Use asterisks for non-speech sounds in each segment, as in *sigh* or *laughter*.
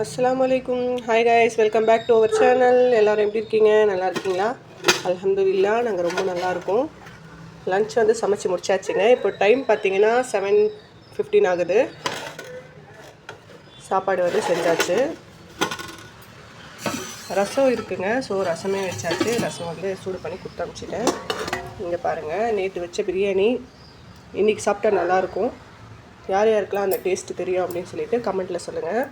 அஸ்லாம் அலைக்கும் hi guys welcome back to our channel எல்லோரும் எப்படி இருக்கீங்க? நல்லா இருக்கீங்களா? அல்ஹம்துலில்லா நாங்கள் ரொம்ப நல்லாயிருக்கோம் லன்ச் வந்து சமைச்சு முடிச்சாச்சுங்க. இப்போ டைம் பார்த்தீங்கன்னா செவன் ஃபிஃப்டீன் ஆகுது. சாப்பாடு வந்து செஞ்சாச்சு. ரசம் இருக்குங்க. ஸோ ரசமே வச்சாச்சு. ரசம் வந்து சூடு பண்ணி கொடுத்து அனுப்பிச்சிட்டேன். இங்கே பாருங்கள் நேற்று வச்ச பிரியாணி. இன்றைக்கி சாப்பிட்டா நல்லாயிருக்கும் யார் யாருக்கெல்லாம் அந்த டேஸ்ட்டு தெரியும் அப்படின்னு சொல்லிட்டு கமெண்ட்டில் சொல்லுங்கள்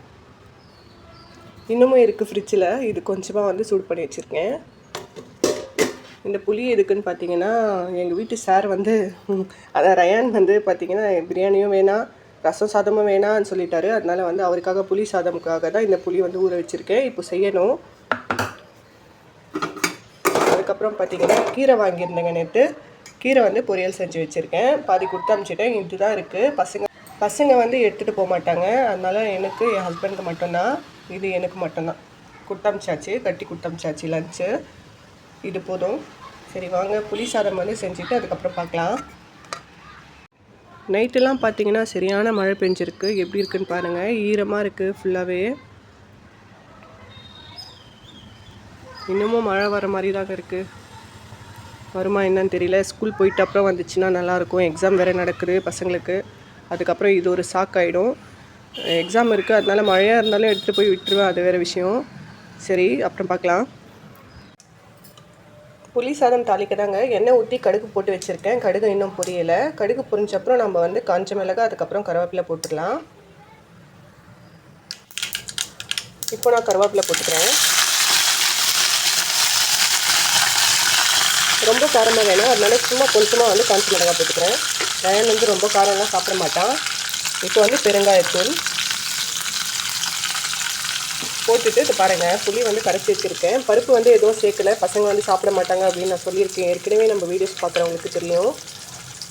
இன்னமும் இருக்குது ஃப்ரிட்ஜில் இது கொஞ்சமாக வந்து சூடு பண்ணி வச்சுருக்கேன். இந்த புளி எதுக்குன்னு பார்த்தீங்கன்னா எங்கள் வீட்டு சார் வந்து அதான் ரயான் வந்து பார்த்தீங்கன்னா பிரியாணியும் வேணாம் ரசம் சாதமும் வேணாம்னு சொல்லிட்டாரு. அதனால் வந்து அவருக்காக புளி சாதமுக்காக தான் இந்த புளி வந்து ஊற வச்சுருக்கேன். இப்போ செய்யணும். அதுக்கப்புறம் பார்த்தீங்கன்னா கீரை வாங்கியிருந்தேங்க நேற்று கீரை வந்து பொரியல் செஞ்சு வச்சுருக்கேன். பாதி கொடுத்து அனுப்பிச்சிட்டேன் இதுதான் இருக்குது பசங்க பசங்க வந்து எடுத்துகிட்டு போக மாட்டாங்க. அதனால் எனக்கு என் ஹஸ்பண்டுக்கு மட்டும்தான். இது எனக்கு மட்டும்தான். கொடுத்தமிச்சாச்சு கட்டி கொடுத்தமிச்சாச்சு லஞ்சு இது போதும். சரி வாங்க. புளி சாதம் வந்து செஞ்சுட்டு அதுக்கப்புறம் பார்க்கலாம். நைட்டெல்லாம் பார்த்தீங்கன்னா சரியான மழை பெஞ்சிருக்கு. எப்படி இருக்குன்னு பாருங்கள் ஈரமாக இருக்குது ஃபுல்லாகவே இன்னமும் மழை வர மாதிரி தாங்க இருக்குது வருமா என்னன்னு தெரியல. ஸ்கூல் போயிட்டு அப்புறம் வந்துச்சுன்னா நல்லாயிருக்கும் எக்ஸாம் வேறு நடக்குது பசங்களுக்கு. அதுக்கப்புறம் இது ஒரு சாக் ஆகிடும் எக்ஸாம் இருக்குது அதனால மழையாக இருந்தாலும் எடுத்துகிட்டு போய் விட்டுருவேன். அது வேறு விஷயம். சரி அப்புறம் பார்க்கலாம். புளி சாதம் தாளிக்க தாங்க எண்ணெய் ஊற்றி கடுகு போட்டு வச்சுருக்கேன். கடுகு இன்னும் பொரியலை. கடுகு பொரிஞ்சப்பறம் நம்ம வந்து காஞ்ச மிளகா அதுக்கப்புறம் கருவேப்பிலை போட்டுக்கலாம். இப்போ நான் கருவேப்பிலை போட்டுக்கிறேன். ரொம்ப காரமாக வேணும். அதனால சும்மா கொஞ்சமாக வந்து காஞ்சி மிளகாய் போட்டுக்கிறேன். ரயன் வந்து ரொம்ப காரம்லாம் சாப்பிட மாட்டான். இப்போ வந்து பெருங்காயத்தூள் போட்டுட்டு இது பாருங்கள் புளி வந்து கரைச்சி வச்சுருக்கேன். பருப்பு வந்து எதுவும் சேர்க்கல. பசங்க வந்து சாப்பிட மாட்டாங்க அப்படின்னு நான் சொல்லியிருக்கேன். ஏற்கனவே நம்ம வீடியோஸ் பார்க்குறவங்களுக்கு தெரியும்.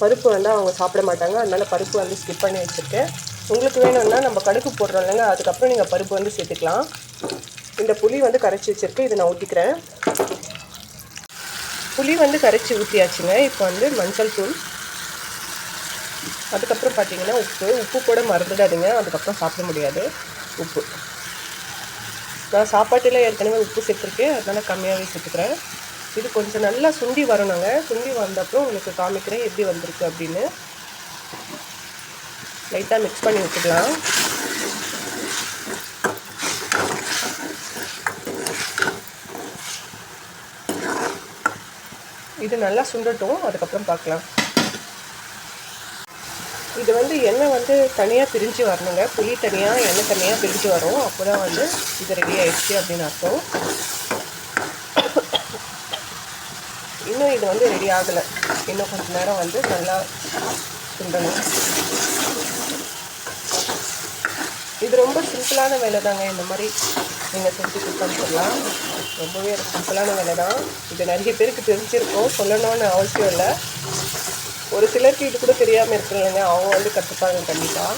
பருப்பு வந்து அவங்க சாப்பிட மாட்டாங்க. அதனால பருப்பு வந்து ஸ்கிப் பண்ணி வச்சுருக்கேன். உங்களுக்கு வேணும்னா நம்ம கடுக்கு போடுறோம் இல்லைங்க அதுக்கப்புறம் நீங்கள் பருப்பு வந்து சேர்த்துக்கலாம். இந்த புளி வந்து கரைச்சி வச்சுருக்கு. இதை நான் ஊற்றிக்கிறேன் புளி வந்து கரைச்சி ஊற்றியாச்சுங்க இப்போ வந்து மஞ்சள் தூள். அதுக்கப்புறம் பார்த்தீங்கன்னா உப்பு. உப்பு கூட மறந்துடாதீங்க. அதுக்கப்புறம் சாப்பிட முடியாது. உப்பு. நான் சாப்பாட்டில் ஏற்கனவே உப்பு சேர்த்துருக்கேன். அதனால் கம்மியாகவே சேர்த்துக்கிறேன். இது கொஞ்சம் நல்லா சுண்டி வரணுங்க. சுண்டி வந்தப்பறம் உங்களுக்கு காமிக்கிறேன் எப்படி வந்திருக்கு அப்படின்னு. லைட்டாக மிக்ஸ் பண்ணி விட்டுக்கலாம் இது நல்லா சுண்டட்டும் அதுக்கப்புறம் பார்க்கலாம். இது வந்து எண்ணெய் வந்து தனியாக பிரிஞ்சு வரணுங்க. புளி தனியாக எண்ணெய் தனியாக பிரிஞ்சு வரும். அப்போ தான் வந்து இது ரெடி ஆகிடுச்சு அப்படின்னு அர்த்தம். இன்னும் இது வந்து ரெடி ஆகலை. இன்னும் கொஞ்ச நேரம் வந்து நல்லா சுண்டணும். இது ரொம்ப சிம்பிளான வேலை தாங்க இந்த மாதிரி நீங்கள் செஞ்சு கொடுத்தலாம் ரொம்பவே சிம்பிளான வேலை தான். இது நிறைய பேருக்கு தெரிஞ்சிருக்கும். சொல்லணும்னு அவசியம் இல்லை. ஒரு சிலருக்கு இது கூட தெரியாமல் இருக்கிறவங்க அவங்க வந்து கற்றுப்பாங்க கண்டிப்பாக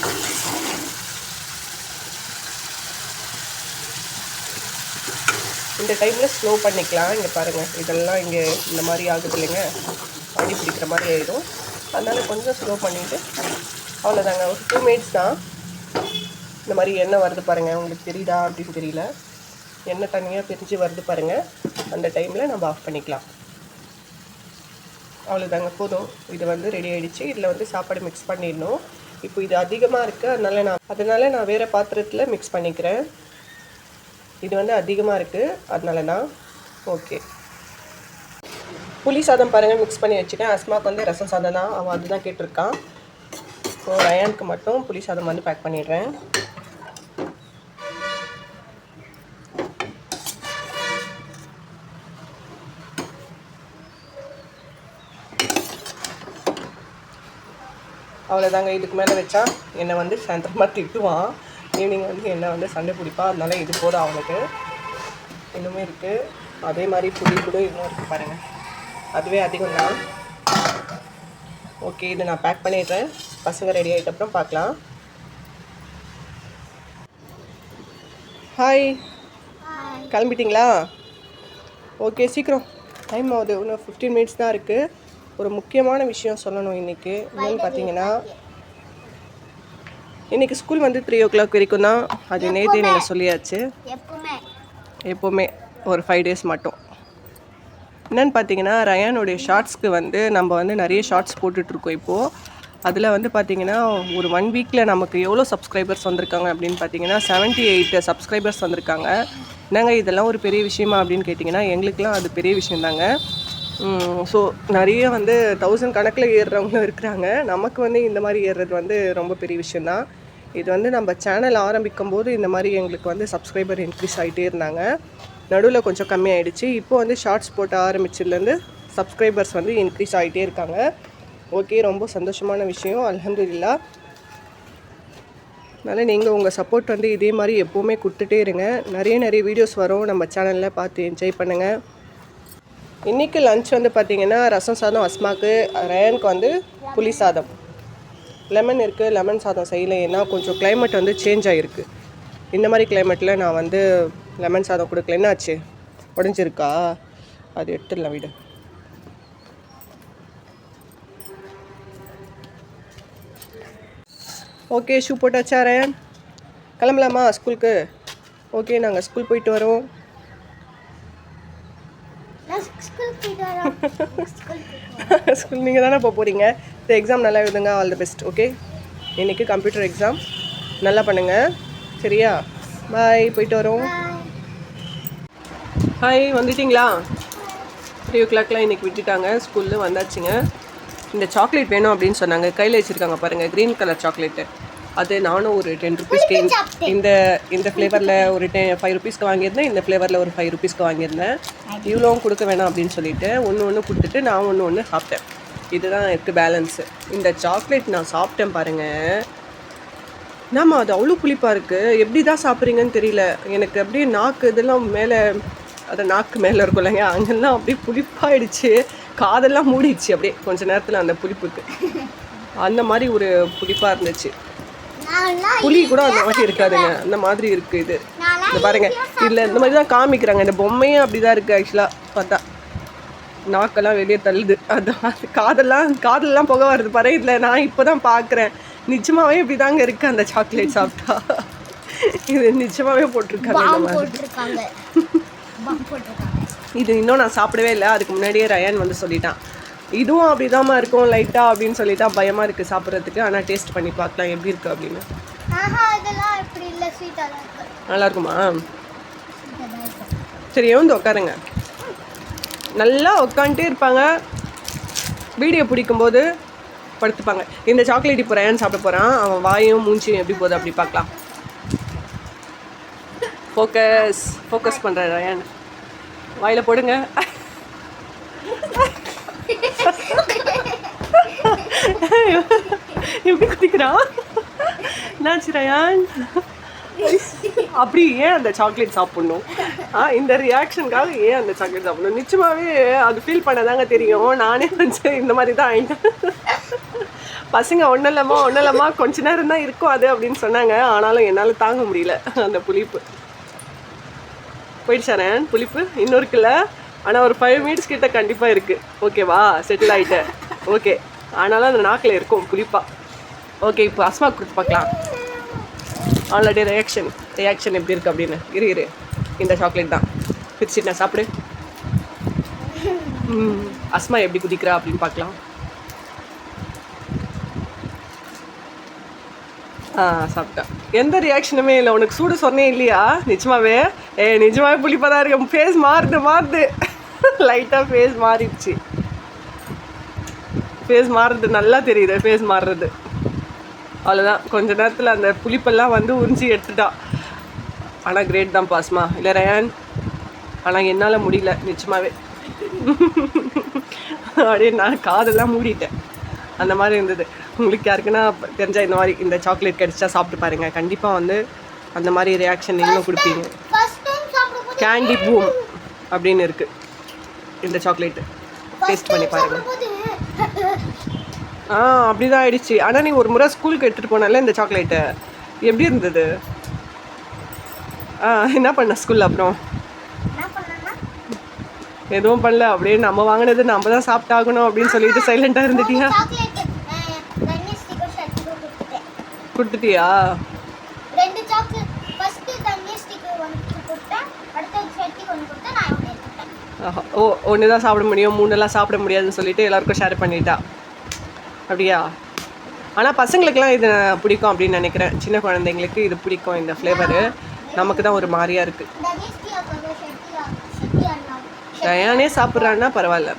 இந்த டைமில் ஸ்லோ பண்ணிக்கலாம். இங்கே பாருங்கள் இதெல்லாம் இங்கே இந்த மாதிரி ஆகுது இல்லைங்க. அடி பிடிக்கிற மாதிரி ஆகிடும் அதனால் கொஞ்சம் ஸ்லோ பண்ணிவிட்டு அவ்வளோதாங்க ஒரு டூ மினிட்ஸ் தான். இந்த மாதிரி எண்ணெய் வருது பாருங்கள் உங்களுக்கு தெரியுதா அப்படின்னு தெரியல. எண்ணெய் தனியாக பிரிஞ்சு வருது பாருங்கள் அந்த டைமில் நம்ம ஆஃப் பண்ணிக்கலாம். அவ்வளோதாங்க போதும். இது வந்து ரெடி ஆகிடுச்சு இதில் வந்து சாப்பாடு மிக்ஸ் பண்ணிடணும். இப்போ இது அதிகமாக இருக்குது அதனால் நான் அதனால் நான் வேறு பாத்திரத்தில் மிக்ஸ் பண்ணிக்கிறேன். இது வந்து அதிகமாக இருக்குது அதனால தான் ஓகே புளி சாதம் பாருங்கள் மிக்ஸ் பண்ணி வச்சுட்டேன். அஸ்மாக்கு வந்து ரசம் சாதம் தான். அவன் அதுதான் கேட்டிருக்கான். ஸோ ரயானுக்கு மட்டும் புளி சாதம் வந்து பேக் பண்ணிடுறேன். அவ்வளோதாங்க இதுக்கு மேலே வச்சா என்னை வந்து சாயந்தரமாக திட்டுவான். ஈவினிங் வந்து என்னை வந்து சண்டை பிடிப்பான். அதனால இது போதும் அவனுக்கு. இன்னுமே இருக்குது அதே மாதிரி புளி கூட இன்னும் இருக்குது பாருங்கள் அதுவே அதிகம் தான். ஓகே இதை நான் பேக் பண்ணிடுறேன். பசங்க ரெடி ஆகிட்ட அப்புறம் பார்க்கலாம். ஹாய் கிளம்பிட்டீங்களா? ஓகே சீக்கிரம். டைம் ஆகுது. இன்னும் ஃபிஃப்டீன் மினிட்ஸ் தான் இருக்குது ஒரு முக்கியமான விஷயம் சொல்லணும் இன்றைக்கி என்னென்னு பார்த்தீங்கன்னா இன்றைக்கி ஸ்கூல் வந்து த்ரீ ஓ கிளாக் வரைக்கும் தான். அது நேற்றே நீங்கள் சொல்லியாச்சு. எப்பவுமே. ஒரு ஃபைவ் டேஸ் மட்டும். என்னன்னு பார்த்தீங்கன்னா ரயானுடைய ஷார்ட்ஸ்க்கு வந்து நம்ம வந்து நிறைய ஷார்ட்ஸ் போட்டுட்ருக்கோம் இப்போது அதில் வந்து பார்த்தீங்கன்னா ஒரு ஒன் வீக்கில் நமக்கு எவ்வளோ சப்ஸ்கிரைபர்ஸ் வந்திருக்காங்க அப்படின்னு பார்த்தீங்கன்னா செவன்ட்டி எயிட் சப்ஸ்கிரைபர்ஸ் வந்திருக்காங்க. என்னங்க இதெல்லாம் ஒரு பெரிய விஷயமா அப்படின்னு கேட்டிங்கன்னா எங்களுக்கெலாம் அது பெரிய விஷயந்தாங்க. ஸோ நிறைய வந்து தௌசண்ட் கணக்கில் ஏறுறவங்களும் இருக்கிறாங்க. நமக்கு வந்து இந்த மாதிரி ஏறுறது வந்து ரொம்ப பெரிய விஷயந்தான் இது வந்து நம்ம சேனல் ஆரம்பிக்கும் போது இந்த மாதிரி எங்களுக்கு வந்து சப்ஸ்கிரைபர் இன்க்ரீஸ் ஆகிட்டே இருந்தாங்க. நடுவில் கொஞ்சம் கம்மியாயிடுச்சு. இப்போ வந்து ஷார்ட்ஸ் போட்ட ஆரம்பிச்சதுலேருந்து சப்ஸ்கிரைபர்ஸ் வந்து இன்க்ரீஸ் ஆகிட்டே இருக்காங்க. ஓகே ரொம்ப சந்தோஷமான விஷயம். அலமதுல்லா அதனால் நீங்கள் உங்கள் சப்போர்ட் வந்து இதே மாதிரி எப்போவுமே கொடுத்துட்டே இருங்க. நிறைய நிறைய வீடியோஸ் வரும். நம்ம சேனலில் பார்த்து என்ஜாய் பண்ணுங்கள் இன்றைக்கி லஞ்ச் வந்து பார்த்திங்கன்னா ரசம் சாதம் அஸ்மாக்கு ரயனுக்கு வந்து புளி சாதம். லெமன் இருக்குது லெமன் சாதம் செய்யலை. ஏன்னா கொஞ்சம் கிளைமேட் வந்து சேஞ்ச் ஆகிருக்கு இந்த மாதிரி கிளைமேட்டில் நான் வந்து லெமன் சாதம் கொடுக்கல. என்னாச்சு? உடஞ்சிருக்கா? அது எடுத்துடலாம் விடு. ஓகே ஷூ போட்டாச்சா ரயன் கிளம்பலாமா ஸ்கூலுக்கு ஓகே நாங்கள் ஸ்கூல் போயிட்டு வரோம். *laughs* ஸ்கூல் நீங்கள் தானே போக போகிறீங்க இந்த எக்ஸாம் நல்லா எழுதுங்க ஆல் தி பெஸ்ட் ஓகே இன்றைக்கி கம்ப்யூட்டர் எக்ஸாம் நல்லா பண்ணுங்கள் சரியா? பாய் போயிட்டு வரோம். ஹாய் வந்துட்டிங்களா? த்ரீ ஓ கிளாக்லாம் இன்றைக்கி விட்டுட்டாங்க. ஸ்கூலில் வந்தாச்சுங்க. இந்த சாக்லேட் வேணும் அப்படின்னு சொன்னாங்க. கையில் வச்சுருக்காங்க பாருங்கள் க்ரீன் கலர் சாக்லேட்டு அது நானும் ஒரு டென் ருபீஸ்க்கு இந்த இந்த ஃப்ளேவரில் ஒரு டென் ஃபைவ் ருபீஸ்க்கு வாங்கியிருந்தேன். இந்த ஃப்ளேவரில் ஒரு ஃபைவ் ருபீஸ்க்கு வாங்கியிருந்தேன். இவ்வளோவும் கொடுக்க வேணாம் அப்படின்னு சொல்லிட்டு ஒன்று ஒன்று கொடுத்துட்டு நான் ஒன்று ஒன்று சாப்பிட்டேன். இதுதான் இருக்குது பேலன்ஸு இந்த சாக்லேட் நான் சாப்பிட்டேன் பாருங்கள் நாம அது அவ்வளோ புளிப்பாக இருக்குது எப்படி தான் சாப்பிட்றீங்கன்னு தெரியல. எனக்கு அப்படியே நாக்கு இதெல்லாம் மேலே அது நாக்கு மேலே இருக்கும் இல்லைங்க. அங்கெல்லாம் அப்படியே புளிப்பாயிடுச்சு. காதெல்லாம் மூடிடுச்சு அப்படியே. கொஞ்ச நேரத்தில் அந்த புளிப்புக்கு அந்த மாதிரி ஒரு புளிப்பாக இருந்துச்சு. புளி கூட அந்த மாதிரி இருக்காதுங்க. அந்த மாதிரி இருக்குது இது. இந்த பாருங்க. இதில் இந்த மாதிரி தான் காமிக்கிறாங்க. இந்த பொம்மையும் அப்படி தான் இருக்குது ஆக்சுவலாக பார்த்தா. நாக்கெல்லாம் வெளியே தள்ளுது. அதான். காதெல்லாம் காதெல்லாம் புகை வருது. பாரு இதில் நான் இப்போ தான் பார்க்குறேன் நிஜமாவே இப்படி தாங்க இருக்குது அந்த சாக்லேட் சாப்பிட்டா. இது பாம் போட்டிருக்காங்க. இது இன்னும் நான் சாப்பிடவே இல்லை. அதுக்கு முன்னாடியே ரயான் வந்து சொல்லிட்டான். இதுவும் அப்படிதாம்மா இருக்கும் லைட்டாக அப்படின்னு சொல்லிட்டா பயமாக இருக்குது சாப்பிட்றதுக்கு. ஆனால் டேஸ்ட் பண்ணி பார்க்கலாம் எப்படி இருக்குது அப்படின்னு. நல்லா இருக்குமா? சரி வந்து உட்காருங்க நல்லா உட்காந்துட்டே இருப்பாங்க. வீடியோ பிடிக்கும்போது படுத்துப்பாங்க. இந்த சாக்லேட் இப்போ ரயான் சாப்பிட போகிறான் அவன் வாயும் மூஞ்சியும் எப்படி போகுது அப்படி பார்க்கலாம். ஃபோக்கஸ் ஃபோக்கஸ் பண்ணுற ரயான். வாயில் போடுங்க. *laughs* எப்படி குதிக்கிறான் என்னாச்சு ரயான் அப்படி ஏன் அந்த சாக்லேட் சாப்பிடணும்? ஆ இந்த ரியாக்ஷனுக்காக ஏன் அந்த சாக்லேட் சாப்பிடணும்? நிச்சயமாவே அது ஃபீல் பண்ணதாங்க தெரியும். நானே வந்து இந்த மாதிரி தான் ஆயிட்டேன். பசங்க ஒன்றும் இல்லைம்மா ஒன்றும் இல்லைம்மா கொஞ்ச நேரம் தான் இருக்கும் அது அப்படின்னு சொன்னாங்க. ஆனாலும் என்னால் தாங்க முடியல அந்த புளிப்பு. போயிடுச்சா ரேன் புளிப்பு. இன்னும் இருக்குல்ல ஆனால் ஒரு ஃபைவ் மினிட்ஸ் கிட்ட கண்டிப்பாக இருக்குது ஓகேவா செட்டில் ஆகிட்டேன் ஓகே ஆனாலும் அந்த நாக்கில் இருக்கும் புளிப்பாக ஓகே இப்போ அஸ்மா கொடுத்து பார்க்கலாம் ஆல்ரெடி ரியாக்ஷன் ரியாக்ஷன் எப்படி இருக்குது அப்படின்னு. இரு இரு. இந்த சாக்லேட் தான். பிரிச்சுட்டு நான் சாப்பிடு. அஸ்மா எப்படி குதிக்கிறா அப்படின்னு பார்க்கலாம் ஆ சாப்பிட்டா. எந்த ரியாக்ஷனுமே இல்லை. உனக்கு சூடு சொன்னே இல்லையா? நிஜமாவே? ஏ நிஜமாவே புளிப்பாக தான் இருக்கு. ஃபேஸ் மாறுது மாறுது. *laughs* லைட்டாக ஃபேஸ் மாறிடுச்சு. ஃபேஸ் மாறுறது நல்லா தெரியுது ஃபேஸ் மாறுறது. அவ்வளோதான் கொஞ்ச நேரத்தில் அந்த புளிப்பெல்லாம் வந்து உறிஞ்சி எடுத்துட்டான் ஆனால் கிரேட் தான் பாஸ்மா. இல்லை ரயான். ஆனால் என்னால் முடியல நிச்சயமாவே அப்படியே நான் காதெல்லாம் மூடிட்டேன். அந்த மாதிரி இருந்தது. உங்களுக்கு யாருக்குன்னா தெரிஞ்சா இந்த மாதிரி இந்த சாக்லேட் கிடைச்சா சாப்பிட்டு பாருங்க. கண்டிப்பாக வந்து அந்த மாதிரி ரியாக்ஷன் நீங்களும் கொடுப்பீங்க. கேண்டி பூம் அப்படின்னு இருக்கு. இந்த சாக்லேட்டு டேஸ்ட் பண்ணி பாருங்க. ஆ அப்படிதான் ஆயிடுச்சு. ஆனால் நீ ஒரு முறை ஸ்கூலுக்கு எடுத்துகிட்டு போனல இந்த சாக்லேட்டை எப்படி இருந்தது? ஆ என்ன பண்ண ஸ்கூலில் அப்புறம்? எதுவும் பண்ணல. அப்படியே நம்ம வாங்கினது நம்ம தான் சாப்பிட்டாகணும் அப்படின்னு சொல்லிட்டு சைலண்டாக இருந்துட்டியா? கொடுத்துட்டியா ரெண்டு சாக்லேட் ஃபர்ஸ்ட் தண்ணி ஸ்டிக்கர் ஒன்று கொடுத்தேன் அடுத்த சட்டி ஒன்று கொடுத்தேன் நான் ஒன்று எடுத்துட்டேன் ஆஹா. ஓ ஒன்று தான் சாப்பிட முடியும் மூணுலாம் சாப்பிட முடியாதுன்னு சொல்லிட்டு எல்லாருக்கும் ஷேர் பண்ணிட்டா. அப்படியா? ஆனால் பசங்களுக்குலாம் இது பிடிக்கும் அப்படின்னு நினைக்கிறேன். சின்ன குழந்தைங்களுக்கு இது பிடிக்கும் இந்த ஃப்ளேவரு நமக்கு தான் ஒரு மாதிரியா இருக்குது தயானே சாப்பிட்றான்னா பரவாயில்ல.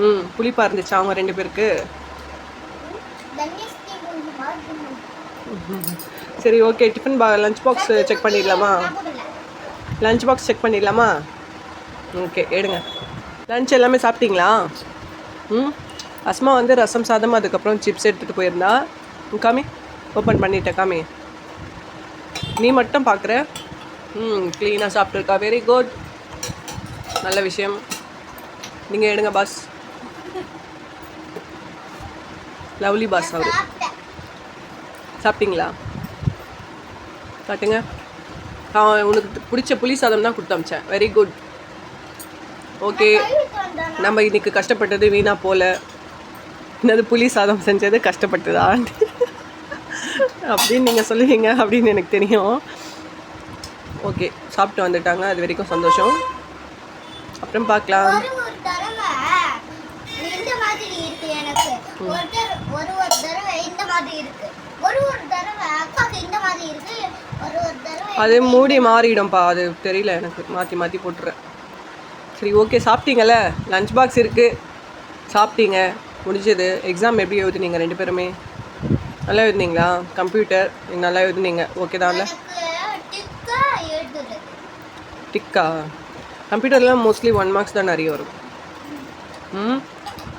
ம். புளிப்பாக இருந்துச்சு அவங்க ரெண்டு பேருக்கு தனேஷ்டி கொஞ்சம் மாதிரி சரி ஓகே டிஃபன் பா லஞ்ச் பாக்ஸ் செக் பண்ணிடலாமா? லஞ்ச் பாக்ஸ் செக் பண்ணிடலாமா? ஓகே எடுங்க. லஞ்ச் எல்லாமே சாப்பிட்டீங்களா? ம்? அஸ்மா வந்து ரசம் சாதம் அதுக்கப்புறம் சிப்ஸ் எடுத்துகிட்டு போயிருந்தா. ம், காமி ஓப்பன் பண்ணிட்டேன் காமி. நீ மட்டும் பார்க்குற ம் க்ளீனாக சாப்பிட்ருக்கா வெரி குட் நல்ல விஷயம். நீங்கள் எடுங்க பாஸ் லவ்லி பாஸ் அவர். சாப்பிட்டீங்களா? காட்டுங்க உனக்கு பிடிச்ச புளி சாதம் தான் கொடுத்து அமிச்சேன். வெரி குட் ஓகே நம்ம இன்னைக்கு கஷ்டப்பட்டது வீணா போல. என்னது புளி சாதம் செஞ்சது கஷ்டப்பட்டதா? அப்படின்னு நீங்கள் சொல்லுவீங்க அப்படின்னு எனக்கு தெரியும். ஓகே சாப்பிட்டு வந்துட்டாங்க. அது வரைக்கும் சந்தோஷம். அப்புறம் பார்க்கலாம். ஒரு ஒரு ஒரு தடவை அக்காக்கு இந்த மாதிரி இருக்கு. ஒரு ஒரு தடவை அது மூடி மாறிடும்ப்பா அது தெரியல எனக்கு. மாற்றி மாற்றி போட்டுறேன். சரி ஓகே சாப்பிட்டீங்கல்ல? லஞ்ச் பாக்ஸ் இருக்குது சாப்பிட்டீங்க. முடிஞ்சது. எக்ஸாம் எப்படி எழுதுனீங்க ரெண்டு பேருமே? நல்லா எழுதுனீங்களா? கம்ப்யூட்டர் நல்லா எழுதுனீங்க. ஓகே தான்ல? டிக்கா கம்ப்யூட்டர்லாம் மோஸ்ட்லி ஒன் மார்க்ஸ் தான் நிறைய வரும். ம்?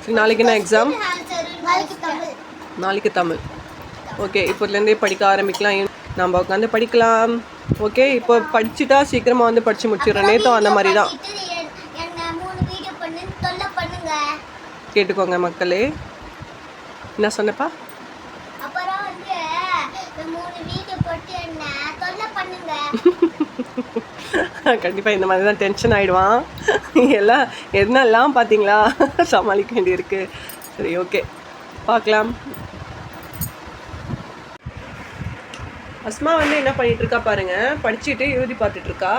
சரி நாளைக்கு என்ன எக்ஸாம் நாளைக்கு தமிழ். ஓகே இப்போதுலேருந்தே படிக்க ஆரம்பிக்கலாம். நம்ம உட்காந்து படிக்கலாம். ஓகே இப்போ படிச்சுட்டா சீக்கிரமாக வந்து படித்து முடிச்சிடுறேன் நேற்றும் அந்த மாதிரி தான் கேட்டுக்கோங்க மக்களே. என்ன சொன்னப்பா? *laughs* கண்டிப்பாக இந்த மாதிரி தான் டென்ஷன் ஆகிடுவான் எல்லாம் என்னெல்லாம் பார்த்தீங்களா? சமாளிக்க வேண்டியிருக்கு. சரி ஓகே பார்க்கலாம். அஸ்மா வந்து என்ன பண்ணிட்டு இருக்கா பாருங்க படிச்சுட்டு எழுதி பார்த்துட்டு இருக்கா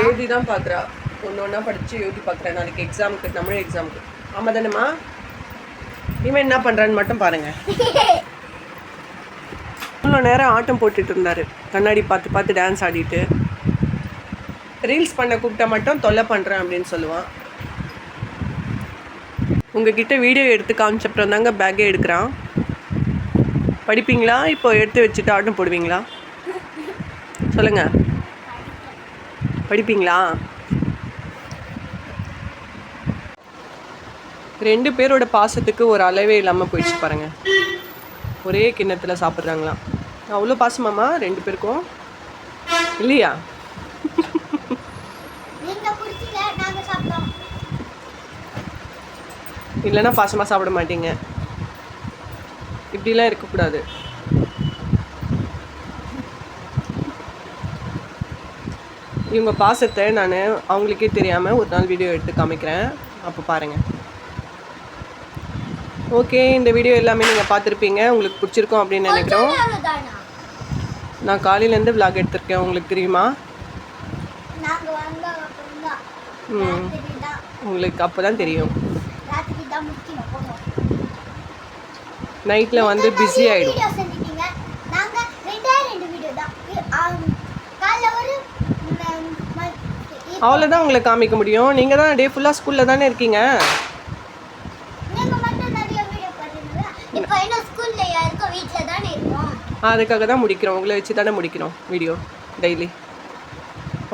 எழுதி தான் பார்க்குறா. ஒன்று ஒன்றா படித்து எழுதி பார்க்குறா. நாளைக்கு எக்ஸாமுக்கு தமிழ் எக்ஸாமுக்கு ஆமாம் தானேம்மா? இவன் என்ன பண்ணுறான்னு மட்டும் பாருங்க. இவ்வளோ நேரம் ஆட்டம் போட்டுட்டு இருந்தாரு. கண்ணாடி பார்த்து பார்த்து டான்ஸ் ஆடிட்டு. ரீல்ஸ் பண்ண கூப்பிட்டா மட்டும் தொல்லை பண்ணுறேன் அப்படின்னு சொல்லுவான். உங்ககிட்ட வீடியோ எடுத்து காமிச்சப்புறம் தாங்க பேக்கே எடுக்கிறான். படிப்பீங்களா? இப்போ எடுத்து வச்சுட்டு ஆட்டம் போடுவீங்களா? சொல்லுங்க. படிப்பீங்களா? ரெண்டு பேரோட பாசத்துக்கு ஒரு அளவே இல்லாமல் போயிடுச்சு பாருங்க. ஒரே கிண்ணத்தில் சாப்பிட்றாங்களாம். அவ்வளோ பாசமாம்மா ரெண்டு பேருக்கும்? இல்லையா? இல்லைன்னா பாசமாக சாப்பிட மாட்டீங்க. இப்படிலாம் இருக்கக்கூடாது. இவங்க பாசத்தை நான் அவங்களுக்கே தெரியாமல் ஒரு நாள் வீடியோ எடுத்து காமிக்கிறேன். அப்போ பாருங்கள் ஓகே இந்த வீடியோ எல்லாமே நீங்கள் பார்த்துருப்பீங்க. உங்களுக்கு பிடிச்சிருக்கும் அப்படின்னு நினைக்கிறோம். நான் காலையிலேருந்து vlog எடுத்திருக்கேன். உங்களுக்கு தெரியுமா? ம். உங்களுக்கு அப்போ தான் தெரியும் ராத்திரி தான் முடிக்கணும் போதும் நைட்டில் வந்து பிஸி ஆகிடும் அவ்வளோதான் உங்களை காமிக்க முடியும். நீங்கள் தான் டே ஃபுல்லாக ஸ்கூலில் தானே இருக்கீங்க? அதுக்காக தான் முடிக்கிறோம். உங்களை வச்சு தானே முடிக்கிறோம் வீடியோ டெய்லி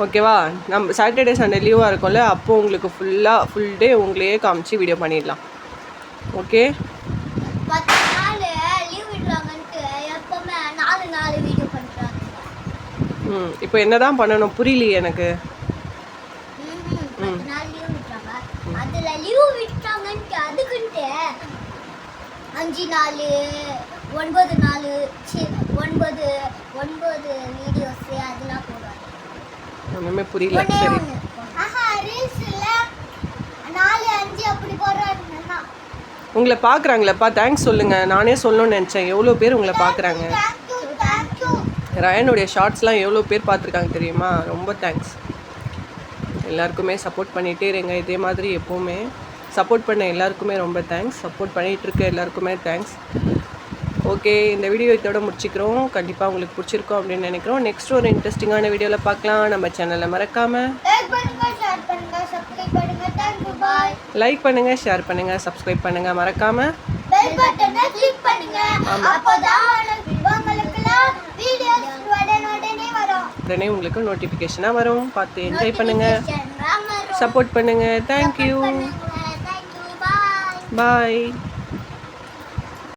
ஓகேவா நம்ம சாட்டர்டே சண்டே லீவாக இருக்கும்ல அப்போ உங்களுக்கு ஃபுல்லாக ஃபுல் டே உங்களையே காமிச்சு வீடியோ பண்ணிடலாம். ஓகே பத்து நாள் லீவ் விடுறாங்கன்ட்டு எப்பவுமே நாலு நாலு வீடியோ பண்றாங்க ம் இப்போ என்ன தான் பண்ணணும் புரியலையே எனக்கு. அதுல லீவ் விட்டாங்கன்ட்டு அதுக்குன்ட்டு அஞ்சு நாள் ஒன்பது சி ஒன்பது ஒன்பது வீடியோஸ் அதெல்லாம் போடுவாங்க ஒன்றுமே புரியல சரி. ஆஹா ரீல்ஸ்ல நாலு அஞ்சு அப்படி போடுறாங்கன்னா உங்களை பார்க்குறாங்களேப்பா தேங்க்ஸ் சொல்லுங்கள் நானே சொல்லணும்னு நினச்சேன். எவ்வளோ பேர் உங்களை பார்க்குறாங்க ரயனுடைய ஷார்ட்ஸ்லாம் எவ்வளோ பேர் பார்த்துருக்காங்க தெரியுமா? ரொம்ப தேங்க்ஸ் எல்லாருக்குமே சப்போர்ட் பண்ணிகிட்டே இருங்க. இதே மாதிரி எப்போவுமே சப்போர்ட் பண்ண எல்லாருக்குமே ரொம்ப தேங்க்ஸ் சப்போர்ட் பண்ணிகிட்டு இருக்க எல்லாருக்குமே தேங்க்ஸ் ஓகே இந்த வீடியோ இதோட முடிச்சுக்கிறோம். கண்டிப்பாக உங்களுக்கு பிடிச்சிருக்கோம் அப்படின்னு நினைக்கிறோம். நெக்ஸ்ட் ஒரு இன்ட்ரெஸ்டிங்கான வீடியோவில் பார்க்கலாம். நம்ம சேனலை மறக்காமல் லைக் பண்ணுங்கள் ஷேர் பண்ணுங்கள் சப்ஸ்கிரைப் பண்ணுங்கள் மறக்காமல் பெல் பட்டனை கிளிக் பண்ணுங்க அப்போதான் உங்களுக்குலாம் வீடியோஸ் உடனே உங்களுக்கு நோட்டிஃபிகேஷனாக வரும். பார்த்து என்ஜாய் பண்ணுங்கள். சப்போர்ட் பண்ணுங்கள் தேங்க்யூ பாய்